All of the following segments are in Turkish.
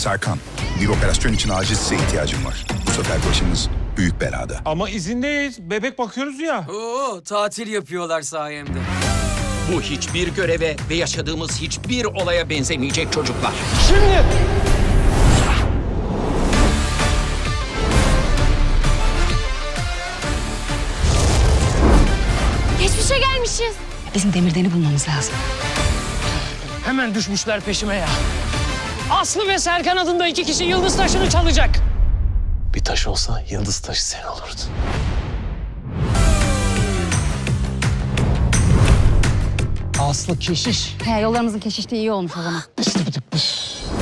Serkan, bir operasyon için acil size ihtiyacım var. Bu sefer başımız büyük belada. Ama izindeyiz. Bebek bakıyoruz ya. Oo, tatil yapıyorlar sayemde. Bu hiçbir göreve ve yaşadığımız hiçbir olaya benzemeyecek çocuklar. Geçmişe gelmişiz. Bizim demirdeni bulmamız lazım. Hemen düşmüşler peşime ya. Aslı ve Serkan adında iki kişi yıldız taşını çalacak. Bir taş olsa yıldız taşı sen olurdun. Aslı keşiş. He, yollarımızın keşişliği iyi olmuş o zaman.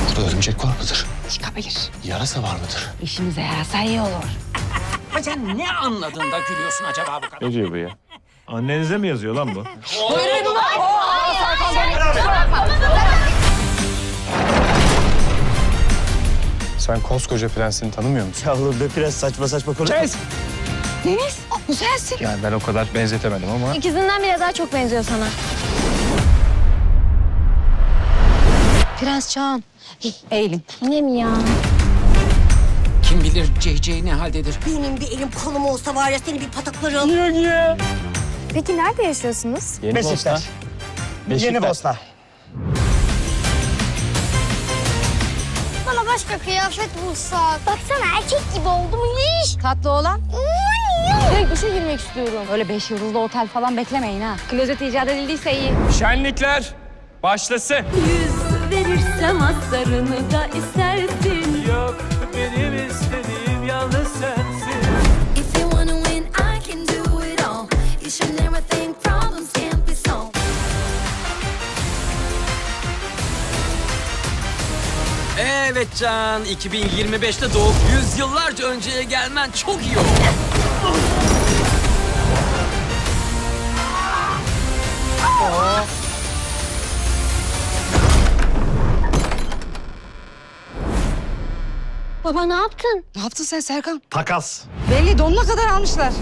Burada örümcek var mıdır? Çıkabilir. Yarasa var mıdır? İşimize yarasa iyi olur. Sen ne anladın da gülüyorsun acaba bu kadar? Ne diyor bu ya? Annenize mi yazıyor lan bu? Sen koskoca prensini tanımıyor musun? Ya oğlum be biraz saçma saçma konuş. Deniz, güzelsin. Yani ben o kadar benzetemedim ama... İkizinden bile daha çok benziyor sana. Prens Çağan. Yine mi ya? Kim bilir CC ne haldedir? Benim bir elim kolum olsa var ya seni bir pataklarım. Peki nerede yaşıyorsunuz? Yeni Beşiktaş. Yeni Bosna. Başka kıyafet bulsak. Baksana erkek gibi oldum iş. Tatlı olan. Direkt duşa girmek istiyorum. Öyle beş yıldızlı otel falan beklemeyin ha. Klozet icat edildiyse iyi. Şenlikler başlasın. Yüz verirsem aslarını da istersin. Yok benim istediğim Evet Can, 2025'te doğup yüzyıllarca önceye gelmen çok iyi oldu. Baba ne yaptın? Ne yaptın sen Serkan? Takas. Belli donuna kadar almışlar.